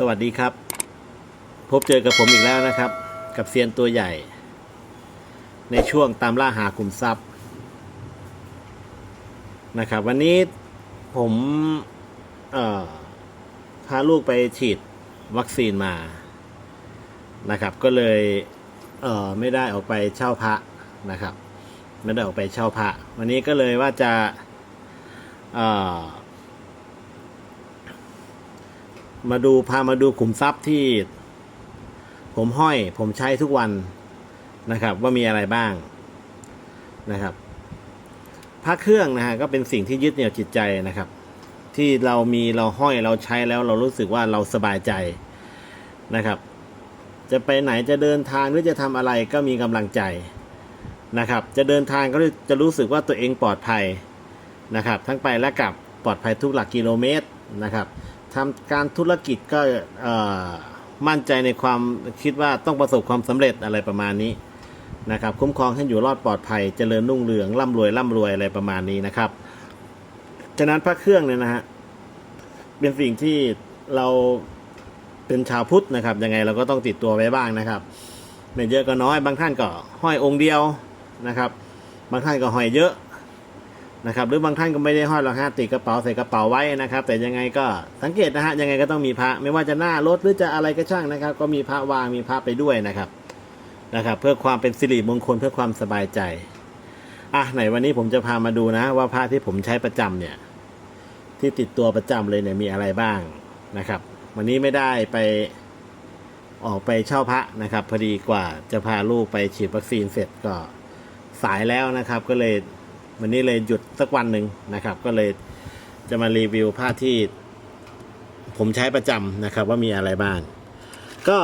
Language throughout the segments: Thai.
สวัสดีครับ พบเจอกับผมอีกแล้วนะครับ กับเซียนตัวใหญ่ ในช่วงตามล่าหาขุมทรัพย์นะครับ วันนี้ผมพาลูกไปฉีดวัคซีนมานะครับ ก็เลยเไม่ได้ออกไปเช่าพระนะครับ ไม่ได้ออกไปเช่าพระ วันนี้ก็เลยว่าจะเอ่อ มาดูพามาดูขุมทรัพย์ที่ ผมห้อย ผมใช้ทุกวันนะครับ ว่ามีอะไรบ้างนะครับพระเครื่องนะฮะก็เป็นสิ่งที่ยึดเหนี่ยวจิตใจนะครับ ที่เรามีเราห้อยเราใช้แล้วเรารู้สึกว่าเราสบายใจนะครับ จะไปไหนจะเดินทางหรือจะทำอะไรก็มีกำลังใจนะครับ จะเดินทางก็จะรู้สึกว่าตัวเองปลอดภัยนะครับ ทั้งไปและกลับปลอดภัยทุกหลักกิโลเมตรนะครับ ทำการธุรกิจก็มั่นใจในความคิดว่าต้องประสบความสำเร็จอะไรประมาณนี้นะครับ คุ้มครองให้อยู่รอดปลอดภัย เจริญรุ่งเรืองร่ำรวยร่ำรวยอะไรประมาณนี้นะครับฉะนั้นพระเครื่องเนี่ยนะฮะเป็นสิ่งที่เราเป็นชาวพุทธนะครับ ยังไงเราก็ต้องติดตัวไว้บ้างนะครับไม่เยอะก็น้อย บางท่านก็ห้อยองค์เดียวนะครับ บางท่านก็ห้อยเยอะ นะครับหรือบางท่านก็ไม่ได้ห้อยหรอกฮะติดกระเป๋าใส่กระเป๋าไว้นะครับ แต่ยังไงก็สังเกตนะฮะยังไงก็ต้องมีพระไม่ว่าจะหน้ารถหรือจะอะไรก็ช่างนะครับ ก็มีพระวางมีพระไปด้วยนะครับนะครับ เพื่อความเป็นสิริมงคลเพื่อความสบายใจอะไหนวันนี้ผมจะพามาดูนะ ว่าพระที่ผมใช้ประจำเนี่ย ที่ติดตัวประจำเลยเนี่ยมีอะไรบ้างนะครับ วันนี้ไม่ได้ไปออกไปเช่าพระนะครับ พอดีกว่าจะพาลูกไปฉีดวัคซีนเสร็จก็สายแล้วนะครับ ก็เลย วันนี้เลยหยุดสักวันหนึ่งนะครับ ก็เลยจะมารีวิวผ้าที่ผมใช้ประจำนะครับ ว่ามีอะไรบ้าง ก็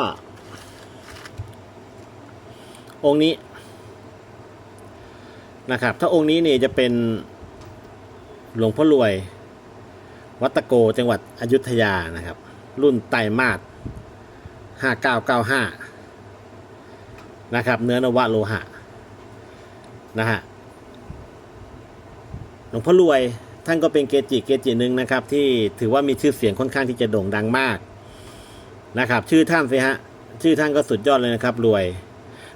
องค์นี้นะครับ ถ้าองค์นี้เนี่ยจะเป็นหลวงพ่อรวย วัตโกจังหวัดอยุธยานะครับ รุ่นไตมาสห้าเก้าเก้าห้านะครับ เนื้อนวะโลหะนะฮะ ลวงพ่อรวยท่านก็เป็นเกจิเกจิหนึ่งนะครับ ที่ถือว่ามีชื่อเสียงค่อนข้างที่จะโด่งดังมากนะครับ ชื่อท่านสิฮะชื่อท่านก็สุดยอดเลยนะครับ รวย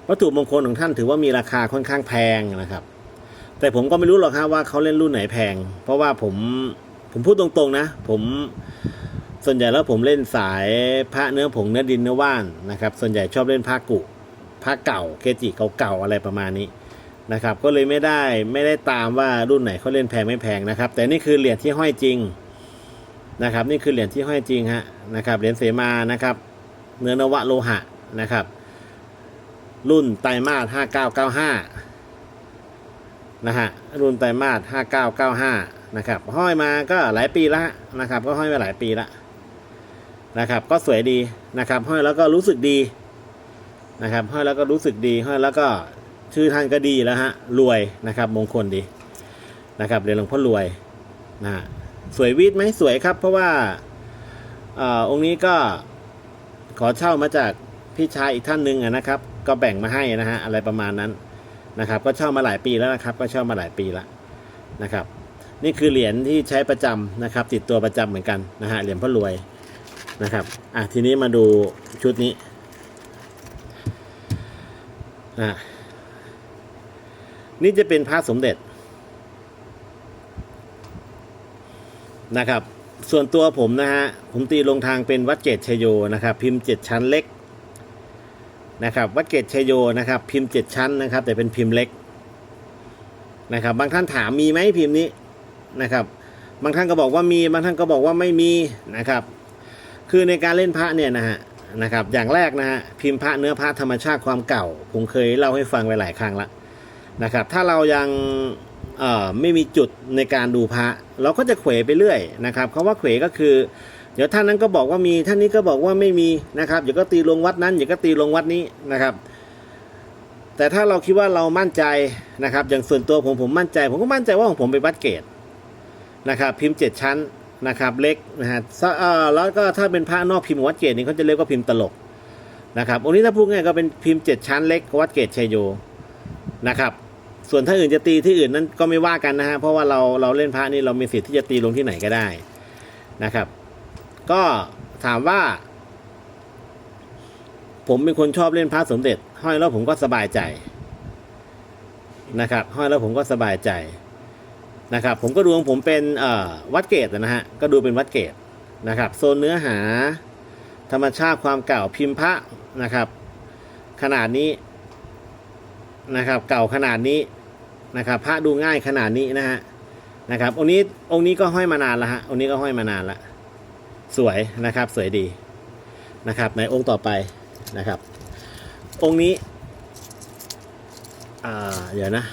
วัตถุมงคลของท่านถือว่ามีราคาค่อนข้างแพงนะครับ แต่ผมก็ไม่รู้หรอกครับว่าเขาเล่นรุ่นไหนแพง เพราะว่าผมผมพูดตรงๆนะ ผมส่วนใหญ่แล้วผมเล่นสายพระเนื้อผงเนื้อดินเนื้อว่านนะครับ ส่วนใหญ่ชอบเล่นพระกุพระเก่าเกจิเก่าๆอะไรประมาณนี้ นะครับ ก็เลยไม่ได้ไม่ได้ตามว่ารุ่นไหนเขาเล่นแพงไม่แพงนะครับ แต่นี่คือเหรียญที่ห้อยจริงนะครับ นี่คือเหรียญที่ห้อยจริงฮะนะครับเหรียญเสมานะครับ เนื้อนวะโลหะนะครับ รุ่นไตรมาสห้าเก้าเก้าห้านะฮะรุ่นไตรมาสห้าเก้าเก้าห้านะครับห้อยมาก็หลายปีละนะครับ ก็ห้อยมาหลายปีละนะครับ ก็สวยดีนะครับ ห้อยแล้วก็รู้สึกดีนะครับ ห้อยแล้วก็รู้สึกดีห้อยแล้วก็ ชื่อท่านก็ดีแล้วฮะรวยนะครับมงคลดีนะครับเรียนหลวงพ่อรวยนะฮะสวยวิทย์ไหมสวยครับ เพราะว่าอองค์นี้ก็ขอเช่ามาจากพี่ชายอีกท่านหนึ่งนะครับ ก็แบ่งมาให้นะฮะอะไรประมาณนั้นนะครับ ก็เช่ามาหลายปีแล้วนะครับ ก็เช่ามาหลายปีแล้วนะครับ นี่คือเหรียญที่ใช้ประจำนะครับ ติดตัวประจำเหมือนกันนะฮะเหรียญพ่อรวยนะครับอะทีนี้มาดูชุดนี้อะ นี่จะเป็นพระสมเด็จนะครับ ส่วนตัวผมนะฮะ ผมตีลงทางเป็นวัดเกตชยโยนะครับ พิมพ์เจ็ดชั้นเล็กนะครับ วัดเกตชยโยนะครับ พิมพ์เจ็ดชั้นนะครับ แต่เป็นพิมพ์เล็กนะครับ บางท่านถามมีไหมพิมพ์นี้นะครับ บางท่านก็บอกว่ามี บางท่านก็บอกว่าไม่มีนะครับ คือในการเล่นพระเนี่ยนะฮะนะครับ อย่างแรกนะฮะพิมพ์พระเนื้อพระธรรมชาติความเก่า ผมเคยเล่าให้ฟังไว้หลายครั้งละ นะครับ ถ้าเรายังไม่มีจุดในการดูพระ เราก็จะเขวไปเรื่อยนะครับคาว่าเขวก็คือ เดี๋ยวท่านนั้นก็บอกว่ามีท่านนี้ก็บอกว่าไม่มีนะครับเดี๋ยวก็ตีลงวัดนั้นเดี๋ยวก็ตีลงวัดนี้นะครับ แต่ถ้าเราคิดว่าเรามั่นใจนะครับ อย่างส่วนตัวผมผมมั่นใจ ผมก็มั่นใจว่าของผมเป็นวัดเกตนะครับ พิมพ์เจ็ดชั้นนะครับ เล็กนะฮะแล้วก็ถ้าเป็นพระนอกพิมพ์วัดเกตนี่เขาจะเรียกว่าพิมพ์ตลกนะครับองค์นี้ถ้าพูดง่ายก็เป็นพิมพ์เจ็ดชั้นเล็กวัดเกตชัยโยนะครับ ส่วนถ้าอื่นจะตีที่อื่นนั้นก็ไม่ว่ากันนะฮะเพราะว่าเราเราเล่นพระนี่เรามีสิทธิ์ที่จะตีลงที่ไหนก็ได้นะครับ ก็ถามว่า ผมเป็นคนชอบเล่นพระสมเด็จ ห้อยแล้วผมก็สบายใจนะครับ ห้อยแล้วผมก็สบายใจนะครับ ผมก็ดูของผมเป็นวัดเกตนะฮะก็ดูเป็นวัดเกตนะครับโซนเนื้อหา ธรรมชาติความเก่าพิมพ์พระนะครับ ขนาดนี้นะครับ เก่าขนาดนี้ นะครับพระดูง่ายขนาดนี้นะฮะนะครับองค์นี้องค์นี้ก็ห้อยมานานแล้วฮะองค์นี้ก็ห้อยมานานละสวยนะครับสวยดีนะครับในองค์ต่อไปนะครับ องค์นี้อ่าเดี๋ยวนะ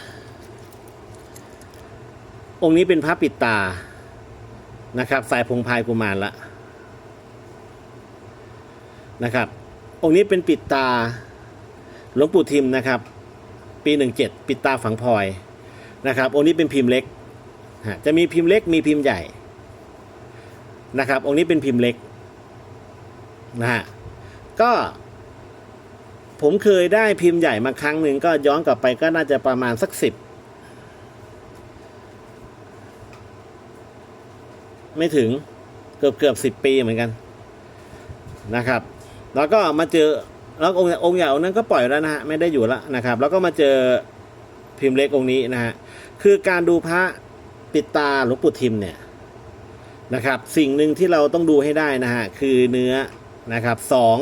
องค์นี้เป็นพระปิดตานะครับ สายพงพายกุมารละนะครับ องค์นี้เป็นปิดตาหลวงปู่ทิมนะครับ ปีหนึ่งเจ็ดปิดตาฝังพลอย นะครับองค์นี้เป็นพิมพ์เล็กจะมีพิมพ์เล็กมีพิมพ์ใหญ่นะครับองค์นี้เป็นพิมพ์เล็กนะฮะก็ผมเคยได้พิมพ์ใหญ่มาครั้งหนึ่งก็ย้อนกลับไปก็น่าจะประมาณสักสิบไม่ถึงเกือบเกือบสิบปีเหมือนกันนะครับ แล้วก็มาเจอแล้วองค์องค์ใหญ่องนั้นก็ปล่อยแล้วนะฮะไม่ได้อยู่แล้วนะครับ แล้วก็มาเจอ พิมพ์เล็กองค์นี้นะฮะคือการดูพระปิดตาหลวงปู่ทิมเนี่ยนะครับ สิ่งหนึ่งที่เราต้องดูให้ได้นะฮะคือเนื้อนะครับสอง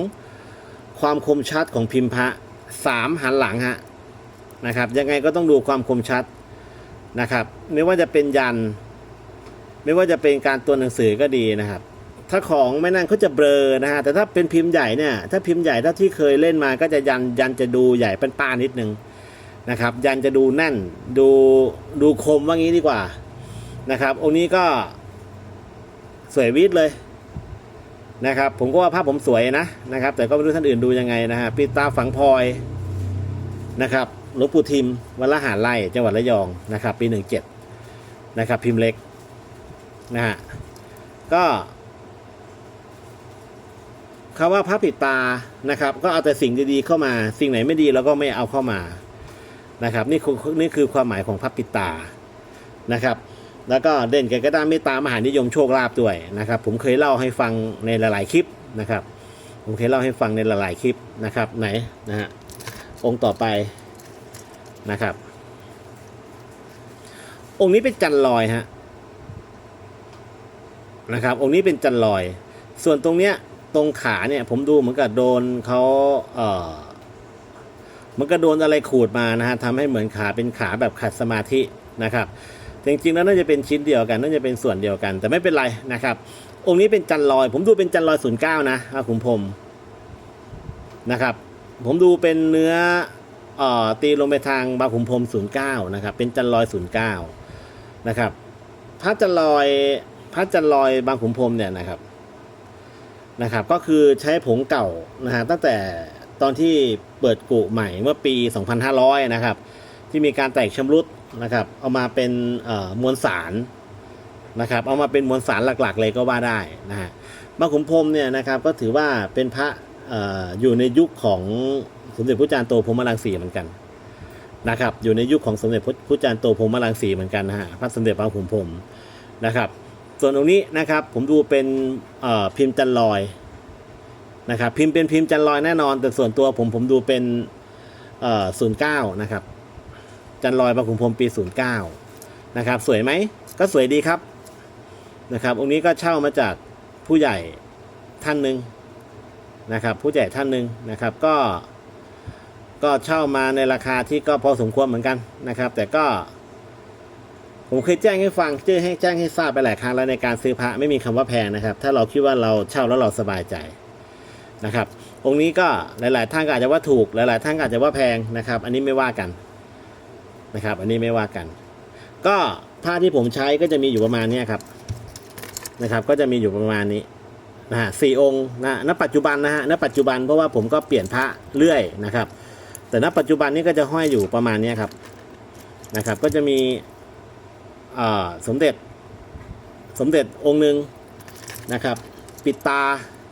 ความคมชัดของพิมพ์พระสามหันหลังฮะนะครับ ยังไงก็ต้องดูความคมชัดนะครับ ไม่ว่าจะเป็นยัน ไม่ว่าจะเป็นการตัวหนังสือก็ดีนะครับ ถ้าของไม่นั่นเขาจะเบลอนะฮะแต่ถ้าเป็นพิมพ์ใหญ่เนี่ยถ้าพิมพ์ใหญ่ถ้าที่เคยเล่นมาก็จะยันยันจะดูใหญ่เป็นป้านิดนึง นะครับ ยันจะดูแน่นดูดูคมว่างี้ดีกว่านะครับ องค์นี้ก็สวยวิทเลยนะครับ ผมก็ว่าภาพผมสวยนะนะครับ แต่ก็ไม่รู้ท่านอื่นดูยังไงนะฮะปิดตาฝังพลอยนะครับหลวงปู่ทิมวัดละหาไร่จังหวัดระยองนะครับ ปีหนึ่งเจ็ดนะครับ พิมพ์เล็กนะฮะก็คำว่าพระปิดตานะครับ ก็เอาแต่สิ่งดีๆเข้ามา สิ่งไหนไม่ดีเราก็ไม่เอาเข้ามา นะครับนี่คือนี่คือความหมายของพระปิตานะครับ แล้วก็เด่นแก่กระด้างเมตตามหานิยมโชคลาภด้วยนะครับ ผมเคยเล่าให้ฟังในหลาย ๆคลิปนะครับ ผมเคยเล่าให้ฟังในหลายๆคลิปนะครับไหนนะฮะองค์ต่อไปนะครับ องค์นี้เป็นจันลอยฮะนะครับ องค์นี้เป็นจันลอย ส่วนตรงเนี้ยตรงขาเนี่ยผมดูเหมือนกับโดนเขาเอ่อ มันก็โดนอะไรขูดมานะฮะทำให้เหมือนขาเป็นขาแบบขัดสมาธินะครับจริงๆแล้วน่าจะเป็นชิ้นเดียวกันน่าจะเป็นส่วนเดียวกัน แต่ไม่เป็นไรนะครับ องค์นี้เป็นจันลอย ผมดูเป็นจันลอยศูนย์เก้านะอาขุมพรมนะครับ ผมดูเป็นเนื้อออตีลงไปทางบางขุมพรมศูนย์เก้านะครับเป็นจันลอยศูนย์เก้านะครับพระจันลอยพระจันลอยบางขุมพรมเนี่ยนะครับนะครับ ก็คือใช้ผงเก่านะฮะตั้งแต่ ตอนที่เปิดกุใหม่เมื่อปี 2500 นะครับ ที่มีการแตกชำรุดนะครับ เอามาเป็นมวลสารนะครับ เอามาเป็นมวลสารหลักๆ เลยก็ว่าได้นะฮะมาขุมพรมเนี่ยนะครับก็ถือว่าเป็นพระอออยู่ในยุคของสมเด็จพระจารย์โตพรหมรังสีเหมือนกันนะครับ อยู่ในยุคของสมเด็จพระจารย์โตพรหมรังสีเหมือนกันนะฮะพระสมเด็จพระขุมพรมนะครับ ส่วนตรงนี้นะครับผมดูเป็นพิมพ์จันลอย นะครับพิมพ์เป็นพิมพ์จันลอยแน่นอน แต่ส่วนตัวผมผมดูเป็นเอ่อศูนย์เก้านะครับ จันลอยบางขุนพรมปีศูนย์เก้านะครับ สวยไหมก็สวยดีครับนะครับองค์นี้ก็เช่ามาจากผู้ใหญ่ท่านหนึ่งนะครับ ผู้ใหญ่ท่านหนึ่งนะครับ ก็ก็เช่ามาในราคาที่ก็พอสมควรเหมือนกันนะครับ แต่ก็ ผมเคยแจ้งให้ฟังแจ้งให้แจ้งให้ทราบไปหลายครั้งแล้วในการซื้อพระไม่มีคำว่าแพงนะครับ ถ้าเราคิดว่าเราเช่าแล้วเราสบายใจ นะครับ องค์นี้ก็หลาย ๆ ท่านก็อาจจะว่าถูกหลาย ๆ ท่านก็อาจจะว่าแพงนะครับ อันนี้ไม่ว่ากันนะครับ อันนี้ไม่ว่ากัน ก็ผ้าที่ผมใช้ก็จะมีอยู่ประมาณนี้ครับนะครับ ก็จะมีอยู่ประมาณนี้นะฮะสี่องค์นะณปัจจุบันนะฮะณปัจจุบันเพราะว่าผมก็เปลี่ยนพระเรื่อยนะครับ แต่ณปัจจุบันนี้ก็จะห้อยอยู่ประมาณนี้ครับนะครับ ก็จะมีสมเด็จสมเด็จองค์หนึ่งนะครับ ปิดตา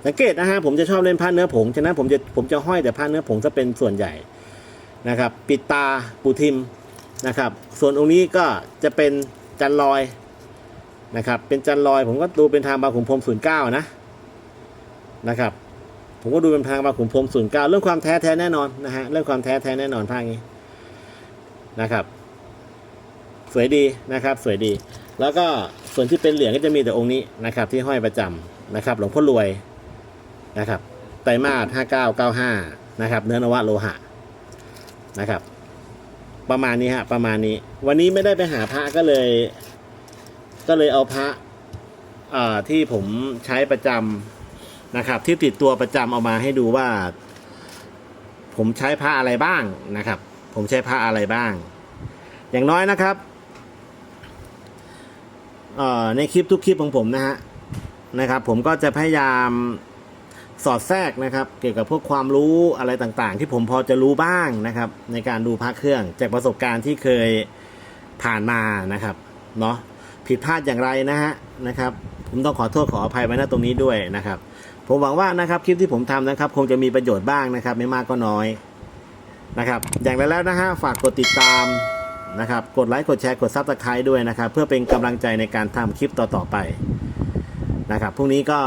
สังเกตนะฮะผมจะชอบเล่นผ้าเนื้อผงฉะนั้นผมจะผมจะห้อยแต่ผ้าเนื้อผงจะเป็นส่วนใหญ่นะครับ ปิดตาปูทิมนะครับ ส่วนองค์นี้ก็จะเป็นจันลอยนะครับ เป็นจันลอยผมก็ดูเป็นทางบางขุนพรมศูนย์เก้านะนะครับ ผมก็ดูเป็นทางมาขุนพรมศูนย์เก้าเรื่องความแท้แท้แน่นอนนะฮะเรื่องความแท้แท้แน่นอนภาคนี้นะครับ สวยดีนะครับ สวยดี แล้วก็ส่วนที่เป็นเหรียญก็จะมีแต่องค์นี้นะครับ ที่ห้อยประจำนะครับ หลวงพ่อรวย นะครับไตรมาสห้าเก้าเก้าห้านะครับ เนื้อนวะโลหะนะครับ ประมาณนี้ฮะประมาณนี้ วันนี้ไม่ได้ไปหาพระก็เลย ก็เลยเอาพระอ่าที่ผมใช้ประจำนะครับ ที่ติดตัวประจำเอามาให้ดูว่า ผมใช้พระอะไรบ้างนะครับ ผมใช้พระอะไรบ้าง อย่างน้อยนะครับเอ่อในคลิปทุกคลิปของผมนะฮะนะครับ ผมก็จะพยายาม สอดแทรกนะครับ เกี่ยวกับพวกความรู้อะไรต่างๆ ที่ผมพอจะรู้บ้างนะครับ ในการดูพระเครื่องจากประสบการณ์ที่เคยผ่านมานะครับเนาะผิดพลาดอย่างไรนะฮะนะครับ ผมต้องขอโทษขออภัยไว้ณตรงนี้ด้วยนะครับ ผมหวังว่านะครับคลิปที่ผมทำนะครับ คงจะมีประโยชน์บ้างนะครับ ไม่มากก็น้อยนะครับ อย่างไรแล้วนะฮะฝากกดติดตามนะครับ กดไลค์กดแชร์กดซับสไครต์ด้วยนะครับ เพื่อเป็นกำลังใจในการทำคลิปต่อๆไปนะครับพรุ่งนี้ก็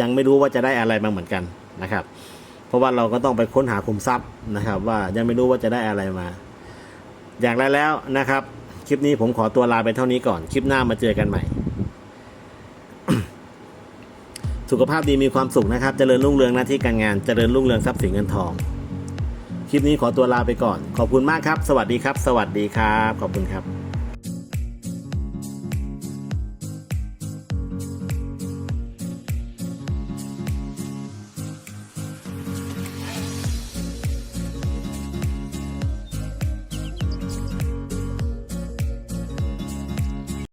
ยังไม่รู้ว่าจะได้อะไรมาเหมือนกันนะครับ เพราะว่าเราก็ต้องไปค้นหาคุมทรัพย์นะครับ ว่ายังไม่รู้ว่าจะได้อะไรมา อย่างไรแล้วนะครับ คลิปนี้ผมขอตัวลาไปเท่านี้ก่อน คลิปหน้ามาเจอกันใหม่ สุขภาพดีมีความสุขนะครับเจริญรุ่งเรืองหน้าที่การงานเจริญรุ่งเรืองทรัพย์สินเงินทอง คลิปนี้ขอตัวลาไปก่อน ขอบคุณมากครับ สวัสดีครับ สวัสดีครับ ขอบคุณครับ